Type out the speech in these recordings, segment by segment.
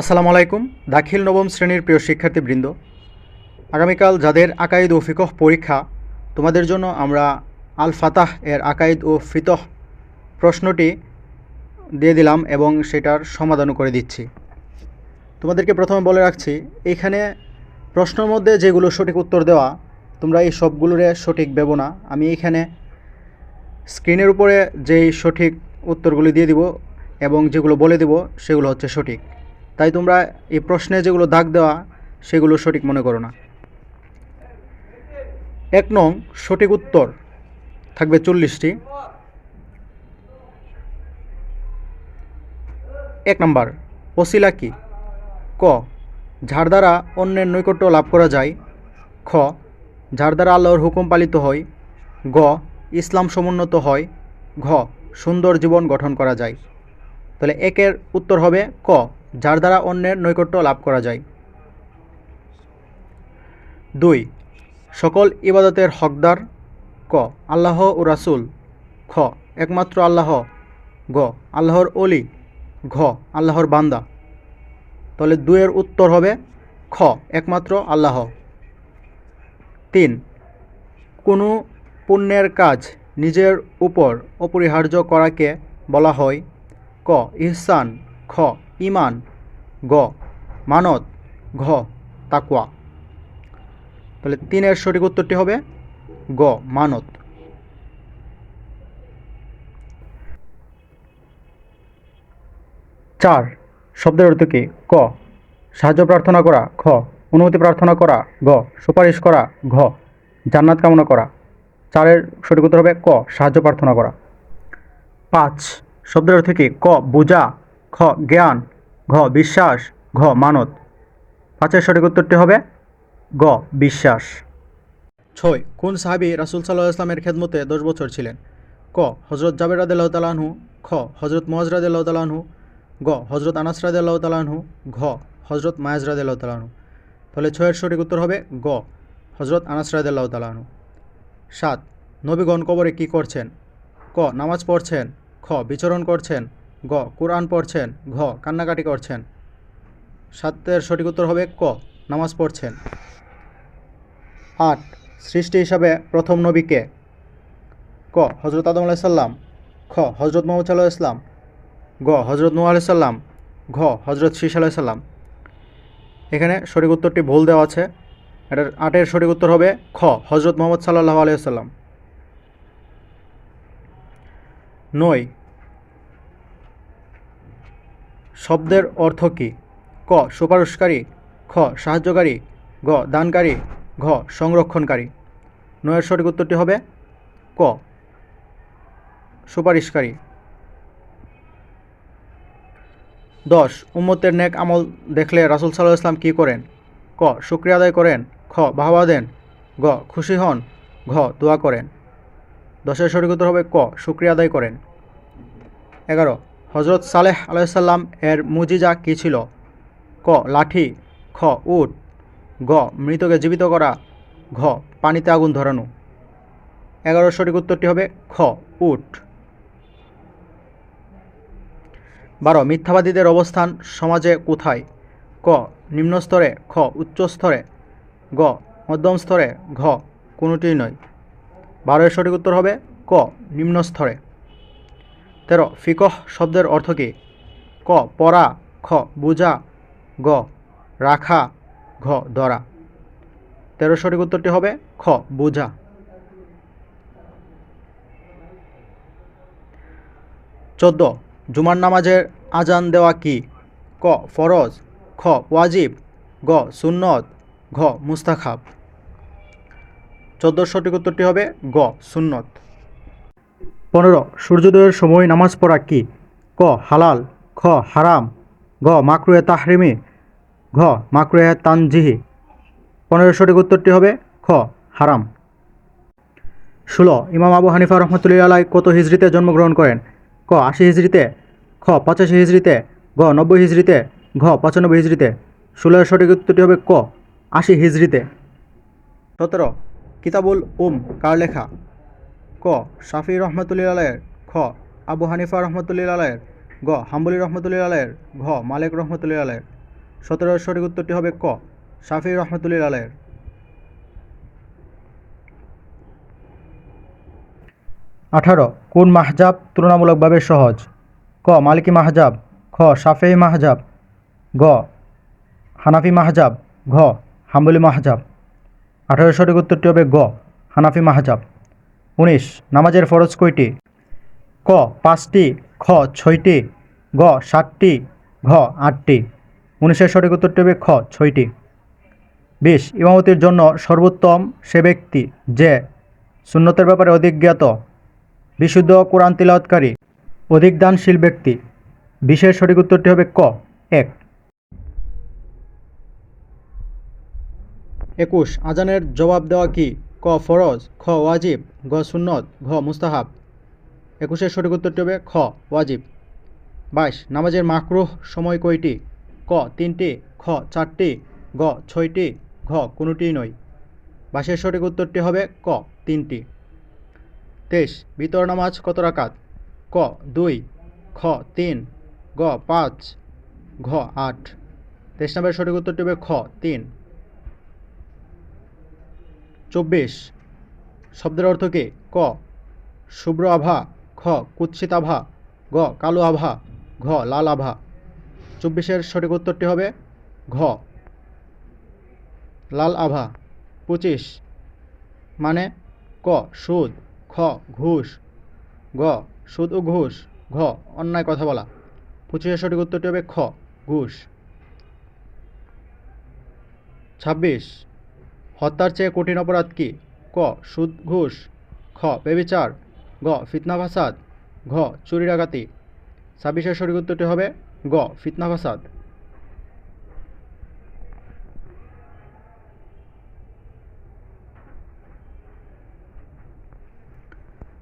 আসসালামু আলাইকুম। দাখিল নবম শ্রেণির প্রিয় শিক্ষার্থীবৃন্দ, আগামীকাল যাদের আকাইদ ও ফিকহ পরীক্ষা, তোমাদের জন্য আমরা আল ফাতাহ এর আকাইদ ও ফিতহ প্রশ্নটি দিয়ে দিলাম এবং সেটার সমাধানও করে দিচ্ছি। তোমাদেরকে প্রথমে বলে রাখছি এইখানে প্রশ্নের মধ্যে যেগুলো সঠিক উত্তর দেওয়া, তোমরা এই সবগুলোরে সঠিক দেব না। আমি এইখানে স্ক্রিনের উপরে যেই সঠিক উত্তরগুলি দিয়ে দিব এবং যেগুলো বলে দিব, সেগুলো হচ্ছে সঠিক। তাই তোমরা এই প্রশ্নে যেগুলো দাগ দেওয়া, সেগুলো সঠিক মনে করো না। এক নং, সঠিক উত্তর থাকবে চল্লিশটি। এক নম্বর, ওসিলা কি? ক, যার দ্বারা অন্যের নৈকট্য লাভ করা যায়। খ, যার দ্বারা আল্লাহর হুকুম পালিত হয়। গ, ইসলাম সমুন্নত হয়। ঘ, সুন্দর জীবন গঠন করা যায়। তাহলে একের উত্তর হবে ক। যার দ্বারা অন্যের নৈকট্য লাভ করা যায়। দুই, সকল ইবাদতের হকদার ক, আল্লাহ ও রাসুল খ, একমাত্র আল্লাহ গ, আল্লাহর অলি ঘ, আল্লাহর বান্দা। তাহলে দুয়ের উত্তর হবে খ, একমাত্র আল্লাহ। তিন, কোনো পুণ্যের কাজ নিজের উপর অপরিহার্য করাকে বলা হয় ক, ইহসান, খ ইমান গ। মানত। ঘ। তাকুয়া তাহলে তিনের সঠিক উত্তরটি হবে গ, মানত। চার। শব্দের অর্থ কি? ক। সাহায্য প্রার্থনা করা, খ। অনুমতি প্রার্থনা করা, গ। সুপারিশ করা, ঘ। জান্নাত কামনা করা। চারের সঠিক উত্তর হবে ক, সাহায্য প্রার্থনা করা। পাঁচ। শব্দের অর্থ কি? ক, বোঝা, খ, জ্ঞান। ঘ, বিশ্বাস, ঘ, মানত। পাঁচের সঠিক উত্তরটি হবে গ, বিশ্বাস। ছয়, কোন সাহাবি রাসুল সাল্লাহ ইসলামের খেদমতে দশ বছর ছিলেন? ক হজরত জাবের রাদিল্লাহ তালাহু খ হজরত মোয়াজ রাদিল্লাহ তালাহু গ হজরত আনাস রাদিল্লাহ তালাহু ঘ হজরত মায়াজ রাদিল্লাহ তালাহু তাহলে ছয়ের সঠিক উত্তর হবে গ হজরত আনাস রাদিল্লাহ তালাহু সাত, নবীগণ কবরে কি করছেন? ক, নামাজ পড়ছেন? খ, বিচরণ করছেন? গ, কোরআন পড়ছেন। ঘ, কান্নাকাটি করছেন। সাতের সঠিক উত্তর হবে ক, নামাজ পড়ছেন। আট, সৃষ্টি হিসাবে প্রথম নবীকে ক? হজরত আদম আলাইসাল্লাম খ হজরত মোহাম্মদ সাল্লাহ ইসলাম গ হজরত নূ আলাইসাল্লাম ঘ হজরত শীষ আলাইসাল্লাম এখানে সঠিক উত্তরটি ভুল দেওয়া আছে। এটার আটের সঠিক উত্তর হবে খ হজরত মোহাম্মদ সাল্লাহ আলাইসাল্লাম নয় শব্দের অর্থ কী? ক. সুপারিশকারী খ. সাহায্যকারী, গ. দানকারী, ঘ. সংরক্ষণকারী। নয়ের সঠিক উত্তরটি হবে ক। সুপারিশকারী। দশ. উম্মতের নেক আমল দেখলে রাসুল সাল্লাহ ইসলাম কী করেন? ক. শুক্রিয়া আদায় করেন। খ. বাহবা দেন। গ. খুশি হন। ঘ. দোয়া করেন। দশের সঠিক উত্তর হবে ক। শুক্রিয়া আদায় করেন। এগারো। হজরত সালেহ আলাইসাল্লাম এর মুজিজা কী ছিল? ক, লাঠি, খ, উট, গ, মৃতকে জীবিত করা, ঘ, পানিতে আগুন ধরানো। এগারো সঠিক উত্তরটি হবে খ, উট। বারো, মিথ্যাবাদীদের অবস্থান সমাজে কোথায়? ক নিম্ন স্তরে খ উচ্চ স্তরে গ মধ্যম স্তরে ঘ, কোনোটিই নয়। বারোয়ের সঠিক উত্তর হবে ক নিম্ন স্তরে তেরো, ফিকহ শব্দের অর্থ কী? ক, পড়া, খ, বুঝা, গ, রাখা, ঘ, ধরা। তেরো সঠিক উত্তরটি হবে খ, বুঝা। চোদ্দ, জুমার নামাজের আজান দেওয়া কি? ক, ফরজ, খ, ওয়াজিব, গ, সুন্নত, ঘ, মুস্তাখাব। চোদ্দ সঠিক উত্তরটি হবে গ, সুন্নত। পনেরো, সূর্যোদয়ের সময় নামাজ পড়া কি? ক, হালাল, খ, হারাম গ মাকরুয়ে তাহরিমি, ঘ মাকরুয়ে তানজিহি। পনেরো সঠিক উত্তরটি হবে খ, হারাম। ষোলো, ইমাম আবু হানিফা রহমতুল্লাহ আলাই কত হিজড়িতে জন্মগ্রহণ করেন? ক, আশি হিজড়িতে খ, পঁচাশি হিজড়িতে গ নব্বই হিজড়িতে ঘ, পঁচানব্বই হিজড়িতে ষোলোর সঠিক উত্তরটি হবে ক, আশি হিজড়িতে সতেরো, কিতাবুল উম, কার লেখা? ক, শাফি রহমতুল্লাহ আলাইয়ের খ, আবু হানিফা রহমতুল্লাহ আলাইয়ের গ, হাম্বলি রহমতুল্লাহ আলাইয়ের ঘ, মালিক রহমতুল্লাহ আলাইয়ের সতেরোর সঠিক উত্তরটি হবে ক, শাফি রহমতুল্লিল আলাইয়ের আঠারো, কোন মাহজাব তুলনামূলকভাবে সহজ? ক, মালিকি মাহজাব, খ শাফেই মাহজাব, গ, হানাফি মাহজাব, ঘ, হাম্বলি মাহজাব। আঠারো সঠিক উত্তরটি হবে গ, হানাফি মাহজাব। উনিশ, নামাজের ফরজ কয়টি? ক, পাঁচটি, খ, ছয়টি, গ, সাতটি, ঘ, আটটি। উনিশের সঠিক উত্তরটি হবে খ, ছয়টি। বিশ, ইমামতির জন্য সর্বোত্তম সে ব্যক্তি যে সুন্নতের ব্যাপারে অধিক জ্ঞাত, বিশুদ্ধ কোরআন তিলাওয়াতকারী, অধিক দানশীল ব্যক্তি। বিশের সঠিক উত্তরটি হবে ক, এক। একুশ, আজানের জবাব দেওয়া কি? ক ফরজ, খ ওয়াজিব, গ সুন্নত, ঘ মুস্তাহাব। একুশের সঠিক উত্তরটি হবে খ, ওয়াজিব। বাইশ, নামাজের মাকরুহ সময় কয়টি? ক তিনটি, খ চারটি, গ ছয়টি, ঘ কোনোটিই নয়। বাইশের সঠিক উত্তরটি হবে ক তিনটি। তেইশ বিতর নামাজ কত রাকাত? ক দুই, খ তিন, গ পাঁচ, ঘ আট। তেইশ নম্বরের সঠিক উত্তরটি হবে খ তিন। চব্বিশ। শব্দের অর্থ কি? ক। শুভ্র আভা, খ। কুৎসিত আভা, গ। কালো আভা, ঘ। লাল আভা। চব্বিশের সঠিক উত্তরটি হবে ঘ। লাল আভা। পঁচিশ। মানে ক, সুদ, খ, ঘুষ, গ, সুদ ও ঘুষ, ঘ, অন্যায় কথা বলা। পঁচিশের সঠিক উত্তরটি হবে খ, ঘুষ। ছাব্বিশ। হত্যার চেয়ে কঠিন অপরাধ কি? ক. সুদ, ঘুষ। খ. বেবিচার। গ. ফিতনা, ফাসাদ। ঘ. চুরি ডাকাতি ছাব্বিশের সঠিক উত্তরটি হবে গ. ফিতনা, ফাসাদ।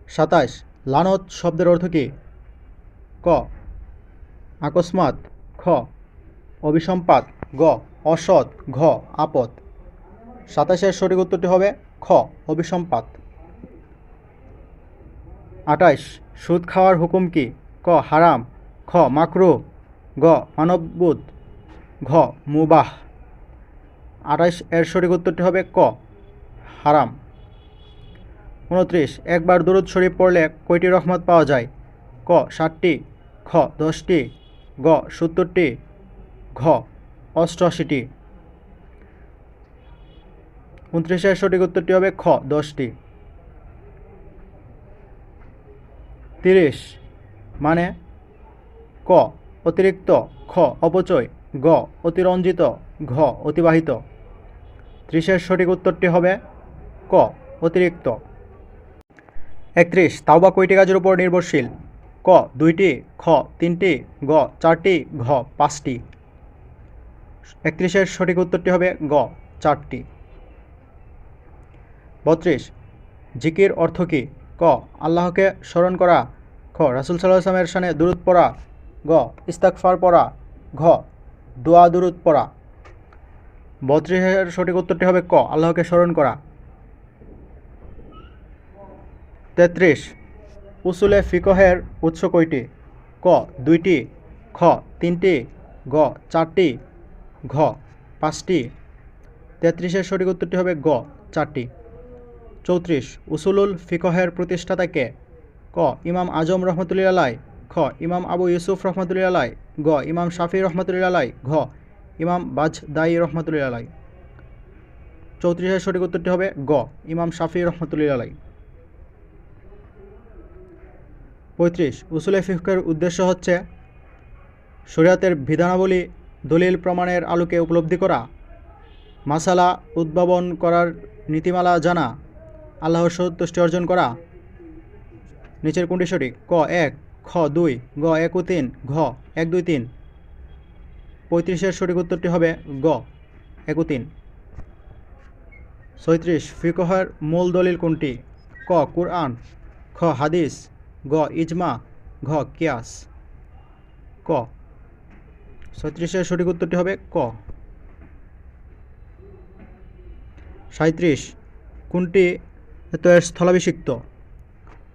সাতাশ. লানত শব্দের অর্থ কী? ক. আকস্মাত। খ. অভিসম্পাত। গ. অসৎ। ঘ. আপদ। সাতাশের সঠিক উত্তরটি হবে খ, অভিসম্পাত। আটাইশ সুদ খাওয়ার হুকুম কি? ক, হারাম। খ, মাকরু। গ, মানববোধ। ঘ, মুবাহ। আটাইশ এর সঠিক উত্তরটি হবে ক, হারাম। উনত্রিশ, একবার দুরুদ শরীফ পড়লে কয়টি রহমত পাওয়া যায়? ক, ষাটটি। খ, দশটি। গ, সত্তরটি। ঘ, অষ্টআশিটি। উনত্রিশের সঠিক উত্তরটি হবে খ, দশটি। তিরিশ মানে ক, অতিরিক্ত, খ, অপচয়, গ, অতিরঞ্জিত, ঘ, অতিবাহিত। ত্রিশের সঠিক উত্তরটি হবে ক, অতিরিক্ত। একত্রিশ, তাওবা কয়টি কাজের উপর নির্ভরশীল? ক, দুইটি, খ, তিনটি, গ, চারটি, ঘ, পাঁচটি। একত্রিশের সঠিক উত্তরটি হবে গ, চারটি। বত্রিশ। জিকির অর্থ কী? ক, আল্লাহকে স্মরণ করা। খ, রাসুল সাল্লাহ আসলামের সানে দুরুদ পড়া। গ ইস্তাকফার পড়া। ঘ, দোয়া দুরুদ পড়া। বত্রিশের সঠিক উত্তরটি হবে ক, আল্লাহকে স্মরণ করা। তেত্রিশ, উসুলে ফিকহের উৎস কয়টি? ক, দুইটি। খ, তিনটি। গ, চারটি। ঘ, পাঁচটি। তেত্রিশের সঠিক উত্তরটি হবে গ, চারটি। চৌত্রিশ, উসুলুল ফিকহের প্রতিষ্ঠাতা কে ক ইমাম আজম রহমতুল্লাহ খ, ইমাম আবু ইউসুফ রহমতুল্লাহ গ, ইমাম শাফি রহমতুল্লাহ ঘ, ইমাম বাজ দাই রহমতুল্লাহ চৌত্রিশের সঠিক উত্তরটি হবে গ, ইমাম শাফি রহমতুল্লাহ পঁয়ত্রিশ, উসুলে ফিকহের উদ্দেশ্য হচ্ছে শরিয়াতের বিধানাবলী দলিল প্রমাণের আলোকে উপলব্ধি করা, মাসালা উদ্ভাবন করার নীতিমালা জানা আল্লাহর সন্তুষ্টি অর্জন করা। নিচের কোনটি সঠিক? ক, এক, খ, দুই, গ, এক ও তিন, ঘ, এক, দুই, তিন। পঁয়ত্রিশের সঠিক উত্তরটি হবে গ, এক ও তিন। ছয়ত্রিশ, ফিকহের মূল দলিল কোনটি? ক, কুরআন, খ, হাদিস, গ, ইজমা, ঘ, কিয়াস। ক। ছয়ত্রিশের সঠিক উত্তরটি হবে ক। সাঁত্রিশ কোনটি এত এর স্থলাভিষিক্ত।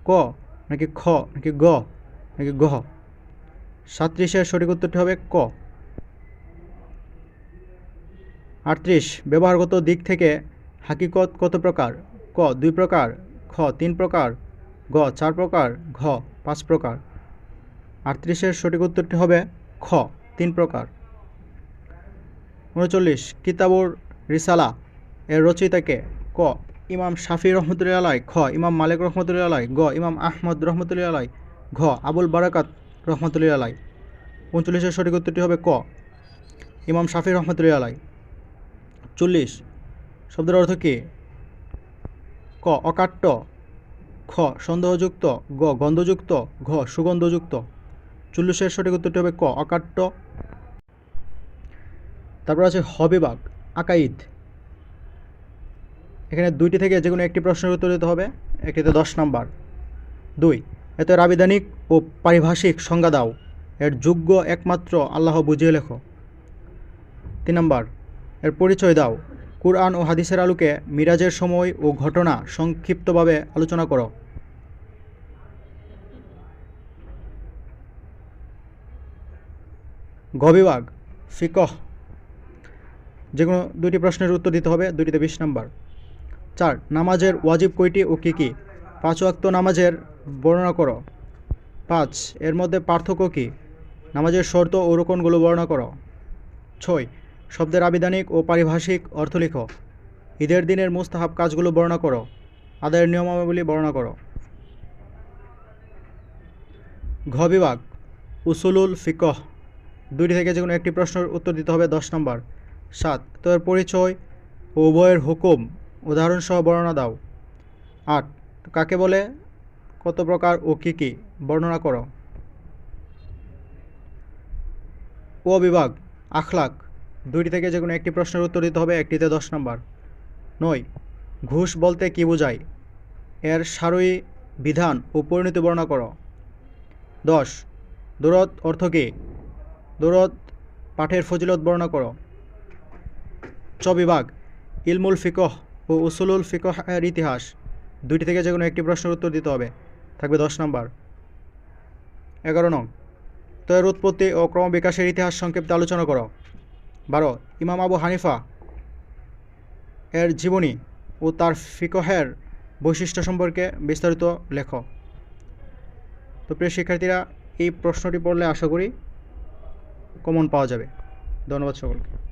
ক, নাকি খ, নাকি গ, নাকি গহ সাঁত্রিশের সঠিক উত্তরটি হবে ক। আটত্রিশ, ব্যবহারগত দিক থেকে হাকিকত কত প্রকার? ক, দুই প্রকার, খ, তিন প্রকার, গ, চার প্রকার, ঘ, পাঁচ প্রকার। আটত্রিশের সঠিক উত্তরটি হবে খ, তিন প্রকার। উনচল্লিশ, কিতাবুর রিসালা, এর রচয়িতাকে ক ইমাম শাফি রহমতুল্লাহ আলাই খ ইমাম মালিক রহমতুল্লাহ আলাই, গ, ইমাম আহমদ রহমতুল্লাহ আলাই, ঘ, আবুল বারাকাত রহমতুল্লাহ আলাই। উনচল্লিশের সঠিক উত্তরটি হবে ক, ইমাম শাফি রহমতুল্লাহ আলাই। চল্লিশ, শব্দের অর্থ কী? ক, অকাট্য। খ, সন্দেহযুক্ত। গ, গন্ধযুক্ত। ঘ, সুগন্ধযুক্ত। চল্লিশের সঠিক উত্তরটি হবে ক, অকাট্য। তারপর আছে হবিবাগ, আকাইদ। এখানে দুইটি থেকে যে কোনো একটি প্রশ্নের উত্তর দিতে হবে। একটিতে দশ নাম্বার। দুই, এত আবিধানিক ও পারিভাষিক সংজ্ঞা দাও। এর যোগ্য একমাত্র আল্লাহ বুঝিয়ে লেখো। তিন নম্বর, এর পরিচয় দাও। কুরআন ও হাদিসের আলোকে মিরাজের সময় ও ঘটনা সংক্ষিপ্তভাবে আলোচনা করো। গ বিভাগ, ফিকহ। যে কোনো দুইটি প্রশ্নের উত্তর দিতে হবে, দুইটিতে বিশ নাম্বার। চার, নামাজের ওয়াজিব কয়টি ও কী কী? পাঁচ ওয়াক্ত নামাজের বর্ণনা করো। পাঁচ, এর মধ্যে পার্থক্য কী? নামাজের শর্ত ও রোকনগুলো বর্ণনা করো। ছয়, শব্দের আবিধানিক ও পারিভাষিক অর্থ লিখো। ঈদের দিনের মুস্তাহাব কাজগুলো বর্ণনা করো। আদায়ের নিয়মাবলী বর্ণনা করো। ঘ বিভাগ, উসুলুল ফিকহ। দুইটি থেকে যে কোনো একটি প্রশ্নের উত্তর দিতে হবে দশ নম্বর। সাত, তোর পরিচয় উভয়ের হুকুম। উদাহরণসহ বর্ণনা দাও। আট, কাকে বলে? কত প্রকার ও কী কী? বর্ণনা করো। ও বিভাগ, আখলাক। দুইটি থেকে যে কোনো একটি প্রশ্নের উত্তর দিতে হবে, একটিতে দশ নম্বর। নয়, ঘুষ বলতে কী বোঝায়? এর সারয়ী বিধান ও পরিণতি বর্ণনা করো। দশ, দৌরত অর্থ কী? দৌরত পাঠের ফজিলত বর্ণনা করো। চ বিভাগ, ইলমুল ফিকহ। ও উসুলুল ফিকহ এর ইতিহাস। দুইটি থেকে যে কোনো একটি প্রশ্নের উত্তর দিতে হবে। থাকবে দশ নম্বর। এগারো নং। তো এর উৎপত্তি ও ক্রম বিকাশের ইতিহাস সংক্ষিপ্ত আলোচনা করো। বারো, ইমাম আবু হানিফা এর জীবনী ও তার ফিকহের বৈশিষ্ট্য সম্পর্কে বিস্তারিত লেখ। তো প্রিয় শিক্ষার্থীরা, এই প্রশ্নটি পড়লে আশা করি কমন পাওয়া যাবে। ধন্যবাদ সকলকে।